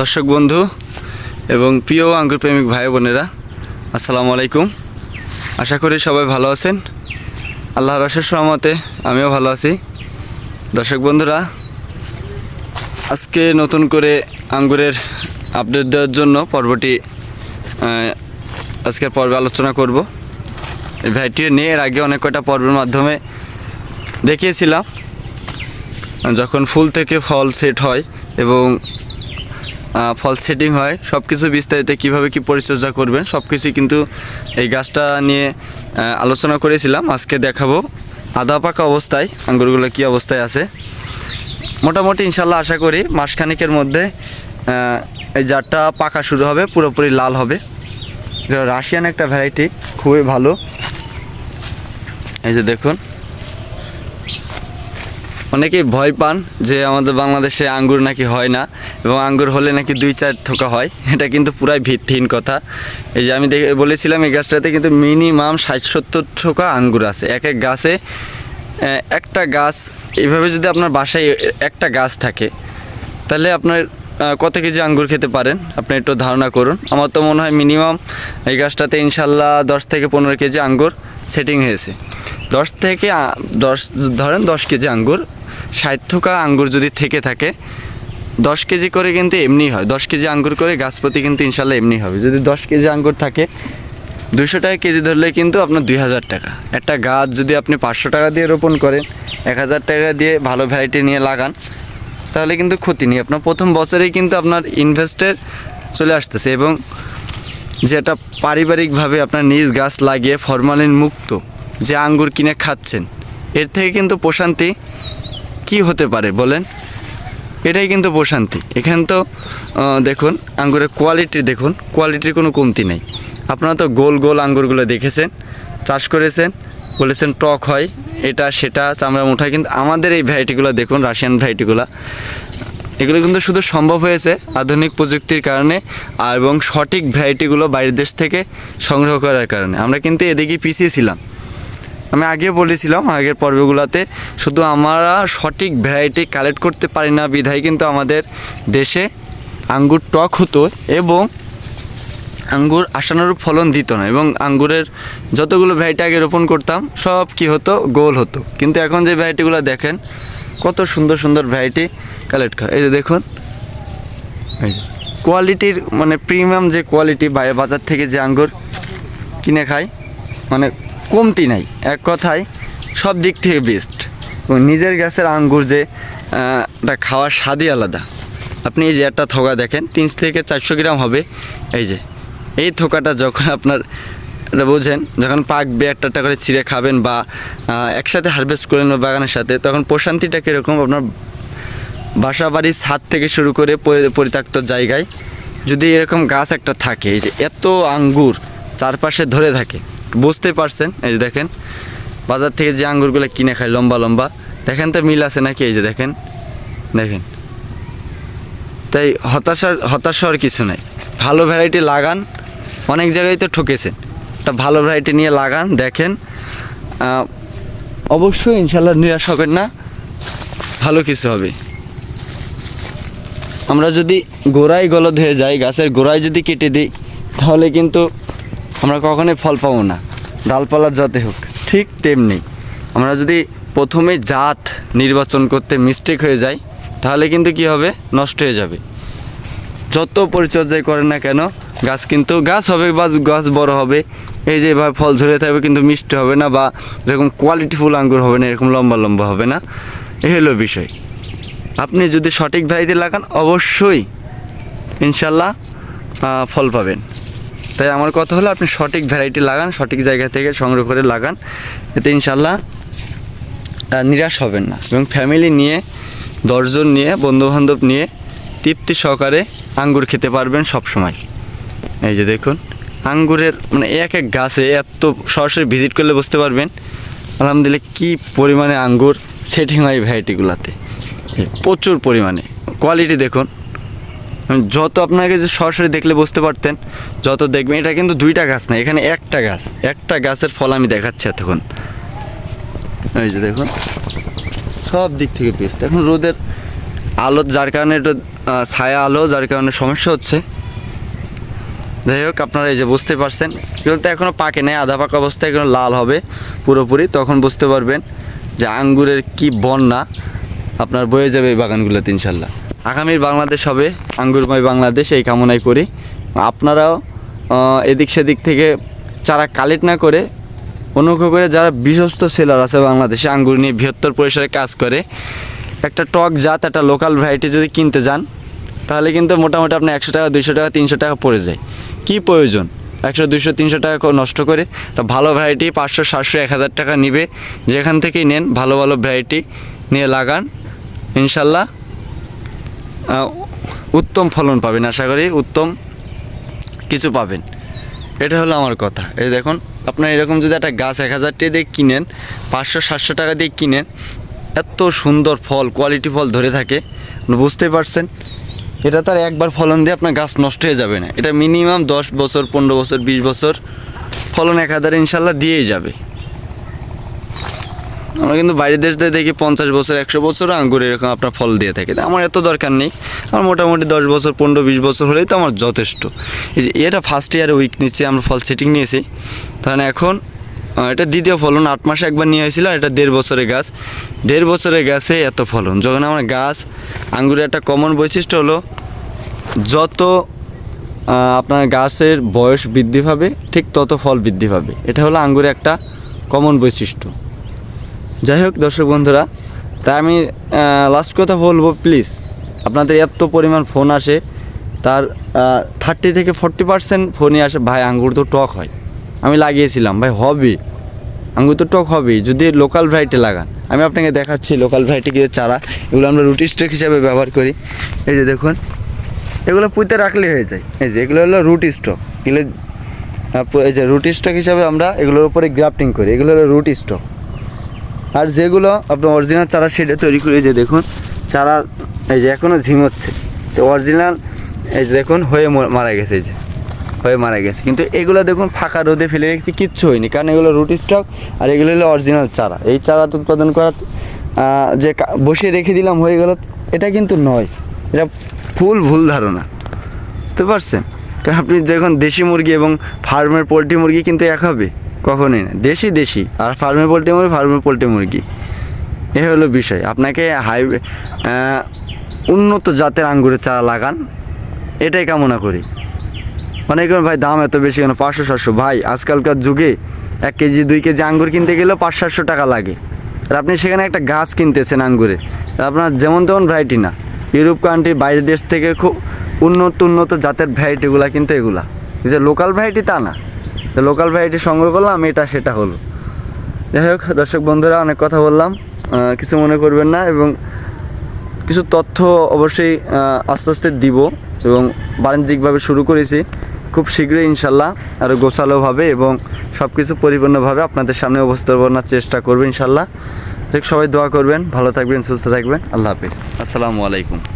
দর্শক বন্ধু এবং প্রিয় আঙ্গুর প্রেমিক ভাই বোনেরা, আসসালামু আলাইকুম। আশা করি সবাই ভালো আছেন। আল্লাহর অশেষ রহমতে আমিও ভালো আছি। দর্শক বন্ধুরা, আজকে নতুন করে আঙ্গুরের আপডেট দেওয়ার জন্য পর্বটি আজকের পর্বে আলোচনা করব। এই ভাইটি নিয়ে এর আগে অনেক কয়টা পর্বের মাধ্যমে দেখিয়েছিলাম। যখন ফুল থেকে ফল সেট হয় এবং ফল সেটিং হয়। সব কিছু বিস্তারিত কীভাবে কী পরিচর্যা করবেন সব কিছুই কিন্তু এই গাছটা নিয়ে আলোচনা করেছিলাম। আজকে দেখাবো আধা পাকা অবস্থায়, আঙ্গুরগুলো কী অবস্থায় আছে। মোটামুটি ইনশাল্লাহ আশা করি মাসখানেকের মধ্যে এই জারটা পাকা শুরু হবে, পুরোপুরি লাল হবে। রাশিয়ান একটা ভ্যারাইটি খুবই ভালো। এই যে দেখুন অনেকেই ভয় পান যে আমাদের বাংলাদেশে আঙ্গুর নাকি হয় না এবং আঙ্গুর হলে নাকি দুই চার থোকা হয়। এটা কিন্তু পুরাই ভিত্তিহীন কথা। এই যে আমি দেখে বলেছিলাম এই গাছটাতে কিন্তু মিনিমাম ষাট সত্তর থোকা আঙ্গুর আছে। এক এক গাছে একটা গাছ, এইভাবে যদি আপনার বাসায় একটা গাছ থাকে, তাহলে আপনার কত কেজি আঙ্গুর খেতে পারেন? আপনি একটু ধারণা করুন। আমার তো মনে হয় মিনিমাম এই গাছটাতে ইনশাল্লাহ দশ থেকে পনেরো কেজি আঙ্গুর সেটিং হয়েছে। দশ থেকে দশ, ধরেন দশ কেজি আঙ্গুর ষাট থোকা আঙ্গুর যদি থেকে থাকে, দশ কেজি করে কিন্তু এমনি হয়। দশ কেজি আঙ্গুর করে গাছ প্রতি কিন্তু ইনশাল্লাহ এমনি হবে। যদি দশ কেজি আঙ্গুর থাকে দুশো টাকা কেজি ধরলে কিন্তু আপনার দুই হাজার টাকা। একটা গাছ যদি আপনি পাঁচশো টাকা দিয়ে রোপণ করেন, এক হাজার টাকা দিয়ে ভালো ভ্যারাইটি নিয়ে লাগান, তাহলে কিন্তু ক্ষতি নেই। আপনার প্রথম বছরেই কিন্তু আপনার ইনভেস্টের চলে আসতেছে এবং যেটা পারিবারিকভাবে আপনার নিজ গাছ লাগিয়ে ফরমালিন মুক্ত যে আঙ্গুর কিনে খাচ্ছেন, এর থেকে কিন্তু প্রশান্তি কি হতে পারে বলেন? এটাই কিন্তু প্রশান্তি। এখানে তো দেখুন, আঙ্গুরের কোয়ালিটি দেখুন কোয়ালিটির কোনো কমতি নেই। আপনারা তো গোল গোল আঙ্গুরগুলো দেখেছেন, চাষ করেছেন, বলেছেন টক হয়, এটা সেটা, চামড়া মুঠা কিন্তু আমাদের এই ভ্যারাইটিগুলো দেখুন, রাশিয়ান ভ্যারাইটিগুলো, এগুলো কিন্তু শুধু সম্ভব হয়েছে আধুনিক প্রযুক্তির কারণে এবং সঠিক ভ্যারাইটিগুলো বাইরের দেশ থেকে সংগ্রহ করার কারণে। আমরা কিন্তু এদিকে পিছিয়ে ছিলাম। আমি আগে বলেছিলাম, আগের পর্বগুলোতে, শুধু আমরা সঠিক ভ্যারাইটি কালেক্ট করতে পারি না বিধায় কিন্তু আমাদের দেশে আঙ্গুর টক হতো এবং আঙ্গুর আশানুরূপ ফলন দিত না এবং আঙ্গুরের যতগুলো ভ্যারাইটি আগে রোপণ করতাম, সব কি হতো? গোল হতো। কিন্তু এখন যে ভ্যারাইটিগুলো দেখেন, কত সুন্দর সুন্দর ভ্যারাইটি কালেক্ট করে। এই যে দেখুন, এই যে কোয়ালিটির মানে প্রিমিয়াম যে কোয়ালিটি বাজার থেকে যে আঙ্গুর কিনে খাই মানে কমতি নাই। এক কথায় সব দিক থেকে বেস্ট এবং নিজের গাছের আঙ্গুর যে এটা খাওয়ার স্বাদই আলাদা। আপনি এই যে একটা থোকা দেখেন, তিন থেকে চারশো গ্রাম হবে। এই যে, এই থোকাটা যখন আপনার, এটা বোঝেন, যখন পাকবে একটা একটা করে ছিঁড়ে খাবেন বা একসাথে হারভেস্ট করেন বাগানের সাথে, তখন প্রশান্তিটা কীরকম আপনার বাসা বাড়ির ছাদ থেকে শুরু করে পরিত্যক্ত জায়গায় যদি এরকম গাছ একটা থাকে, এই যে এত আঙ্গুর চারপাশে ধরে থাকে বুঝতে পারছেন? এই যে দেখেন, বাজার থেকে যে আঙ্গুরগুলো কিনে খায় লম্বা লম্বা, দেখেন তো মিল আছে নাকি? এই যে দেখেন দেখেন। তাই হতাশার, হতাশা হওয়ার কিছু নাই। ভালো ভ্যারাইটি লাগান, অনেক জায়গায় তো ঠকেছেন। একটা ভালো ভ্যারাইটি নিয়ে লাগান, দেখেন অবশ্যই ইনশাল্লাহ নিরাশ হবেন না, ভালো কিছু হবে। আমরা যদি গোড়ায় গলদ হয়ে যাই, গাছের গোড়ায় যদি কেটে দিই, তাহলে কিন্তু আমরা কখনোই ফল পাবো না। ডালপালা যতে হোক, ঠিক তেমনি। আমরা যদি প্রথমে জাত নির্বাচন করতে মিস্টেক হয়ে যায় তাহলে কিন্তু কি হবে? নষ্ট হয়ে যাবে। যত পরিচর্যাই করেন না কেন, গাছ কিন্তু গাছ হবে বা গাছ বড় হবে, এই যে এভাবে ফল ঝরে থাকবে কিন্তু মিষ্টি হবে না বা এরকম কোয়ালিটিফুল আঙ্গুর হবে না, এরকম লম্বা লম্বা হবে না। এ হলো বিষয়। আপনি যদি সঠিক ভ্যারাইটি লাগান, অবশ্যই ইনশাল্লাহ ফল পাবেন। তাই আমার কথা হলো আপনি সঠিক ভ্যারাইটি লাগান, সঠিক জায়গা থেকে সংগ্রহ করে লাগান, এতে ইনশাল্লাহ নিরাশ হবেন না। এবং ফ্যামিলি নিয়ে, দশজন নিয়ে, বন্ধুবান্ধব নিয়ে তৃপ্তি সহকারে আঙ্গুর খেতে পারবেন সব সময় এই যে দেখুন, আঙ্গুরের মানে এক এক গাছে এত সরাসরি ভিজিট করলে বুঝতে পারবেন, আলহামদুলিল্লাহ কী পরিমাণে আঙ্গুর সেটিং হয় ভ্যারাইটিগুলোতে প্রচুর পরিমাণে। কোয়ালিটি দেখুন যত আপনাকে যে সরাসরি দেখলে বুঝতে পারতেন, যত দেখবেন, এটা কিন্তু দুইটা গাছ না, এখানে একটা গাছ, একটা গাছের ফল আমি দেখাচ্ছি এতক্ষণ। এই যে দেখুন, সব দিক থেকে বেস্ট এখন রোদের আলো, যার কারণে একটু ছায়া আলো, যার কারণে সমস্যা হচ্ছে। যাই হোক, আপনারা এই যে বুঝতে পারছেন, এগুলো তো এখনও পাকে নেই, আধা পাকা অবস্থায় এগুলো লাল হবে পুরোপুরি, তখন বুঝতে পারবেন যে আঙ্গুরের কি বন্যা, আপনার বয়ে যাবে এই বাগানগুলোতে, ইনশাল্লাহ। আগামীর বাংলাদেশ হবে আঙ্গুরময় বাংলাদেশ, এই কামনাই করি। আপনারাও এদিক সেদিক থেকে চারা কালেক্ট না করে, অনুগ্রহ করে যারা বিশ্বস্ত সেলার আছে বাংলাদেশে আঙ্গুর নিয়ে বৃহত্তর পরিসরে কাজ করে, একটা টক জাত, একটা লোকাল ভ্যারাইটি যদি কিনতে যান, তাহলে কিন্তু মোটামুটি আপনার একশো টাকা, দুইশো টাকা, তিনশো টাকা পড়ে যায়। কি প্রয়োজন? একশো, দুইশো, তিনশো টাকা নষ্ট করে, তা ভালো ভ্যারাইটি পাঁচশো, সাতশো, এক হাজার টাকা নিবে। যেখান থেকেই নেন, ভালো ভালো ভ্যারাইটি নিয়ে লাগান। ইনশাল্লাহ উত্তম ফলন পাবেন আশা করি, উত্তম কিছু পাবেন। এটা হলো আমার কথা। এই দেখুন, আপনার এরকম যদি একটা গাছ এক হাজার টাকা দিয়ে কিনেন, পাঁচশো, সাতশো টাকা দিয়ে কিনেন, এত সুন্দর ফল কোয়ালিটি ফল ধরে থাকে বুঝতেই পারছেন? এটা তার একবার ফলন দিয়ে আপনার গাছ নষ্ট হয়ে যাবে না। এটা মিনিমাম দশ বছর, পনেরো বছর, বিশ বছর ফলন এক হাজার ইনশাল্লাহ দিয়েই যাবে। আমরা কিন্তু বাইরের দেশ দেখি পঞ্চাশ বছর, একশো বছর আঙ্গুর এরকম আপনার ফল দিয়ে থাকে। আমার এত দরকার নেই। আমার মোটামুটি দশ বছর, পনেরো, বিশ বছর হলেই তো আমার যথেষ্ট। এই যে এটা ফার্স্ট ইয়ারে উইক নিচ্ছে আমরা ফল সেটিং নিয়েছি। তাহলে এখন এটা দ্বিতীয় ফলন, আট মাসে একবার নিয়ে হয়েছিল এটা দেড় বছরের গাছ। দেড় বছরের গাছে এত ফলন। যখন আমার গাছ আঙ্গুরের একটা কমন বৈশিষ্ট্য হলো, যত আপনার গাছের বয়স বৃদ্ধি পাবে, ঠিক তত ফল বৃদ্ধি পাবে। এটা হলো আঙ্গুরের একটা কমন বৈশিষ্ট্য। যাই হোক, দর্শক বন্ধুরা, তাই আমি লাস্ট কথা বলব প্লিজ আপনাদের এত পরিমাণ ফোন আসে, তার থার্টি থেকে ফোরটি পার্সেন্ট ফোনই আসে, ভাই, আঙ্গুর তো টক হয়। আমি লাগিয়েছিলাম, ভাই, হবে। আঙ্গুর তো টক হবেই, যদি লোকাল ভ্যারাইটি লাগান। আমি আপনাকে দেখাচ্ছি লোকাল ভ্যারাইটি কিছু চারা, এগুলো আমরা রুটি স্টক হিসাবে ব্যবহার করি। এই যে দেখুন, এগুলো পুঁতে রাখলে হয়ে যায়। এই যে, এগুলো হলো রুট স্টক এগুলো এই যে রুট স্টক হিসাবে আমরা এগুলোর উপরে গ্রাফটিং করি। এগুলো হলো রুট স্টক আর যেগুলো আপনার অরিজিনাল চারা সেটা তৈরি করে যে দেখুন চারা এই যে এখনও ঝিমোচ্ছে তো অরিজিনাল এই যে দেখুন হয়ে মারা গেছে এই যে হয়ে মারা গেছে। কিন্তু এগুলো দেখুন ফাঁকা রোদে ফেলে রেখেছি কিচ্ছু হয়নি। কারণ এগুলো রুট স্টক আর এগুলো হলো অরিজিনাল চারা। এই চারা উৎপাদন করা আহ, যে বসিয়ে রেখে দিলাম হয়ে গেল এটা কিন্তু নয়। এটা ফুল ভুল ধারণা। বুঝতে পারছেন? কারণ আপনি যখন দেশি মুরগি এবং ফার্মের পোলট্রি মুরগি কিন্তু এক হবে। কখনোই না। দেশি দেশি। আর ফার্মের পোলট্রি মুরগি ফার্মের পোলট্রি মুরগি। এ হলো বিষয়। আপনাকে হাই উন্নত জাতের আঙ্গুরের চারা লাগান। এটাই কামনা করি। অনেক ভাই, দাম এত বেশি কেন? পাঁচশো, সাতশো। ভাই, আজকালকার যুগে এক কেজি, দুই কেজি আঙ্গুর কিনতে গেলেও পাঁচ, সাতশো টাকা লাগে। আর আপনি সেখানে একটা গাছ কিনতেছেন আঙ্গুরে। আপনার যেমন তেমন ভ্যারাইটি না। ইউরোপ কান্ট্রি বাইরের দেশ থেকে খুব উন্নত উন্নত জাতের ভ্যারাইটিগুলো কিন্তু এগুলা। যে লোকাল ভ্যারাইটি তা না। লোকাল ভ্যারাইটি সংগ্রহ করলাম, এটা সেটা হলো। যাই হোক, দর্শক বন্ধুরা, অনেক কথা বললাম কিছু মনে করবেন না এবং কিছু তথ্য অবশ্যই আস্তে আস্তে দিব এবং বাণিজ্যিকভাবে শুরু করেছি। খুব শীঘ্রই, ইনশাল্লাহ আরও গোছালোভাবে এবং সব কিছু পরিপূর্ণভাবে আপনাদের সামনে উপস্থাপনার চেষ্টা করবেন ইনশাল্লাহ। সবাই দোয়া করবেন, ভালো থাকবেন, সুস্থ থাকবেন। আল্লাহ হাফিজ। আসসালামু আলাইকুম।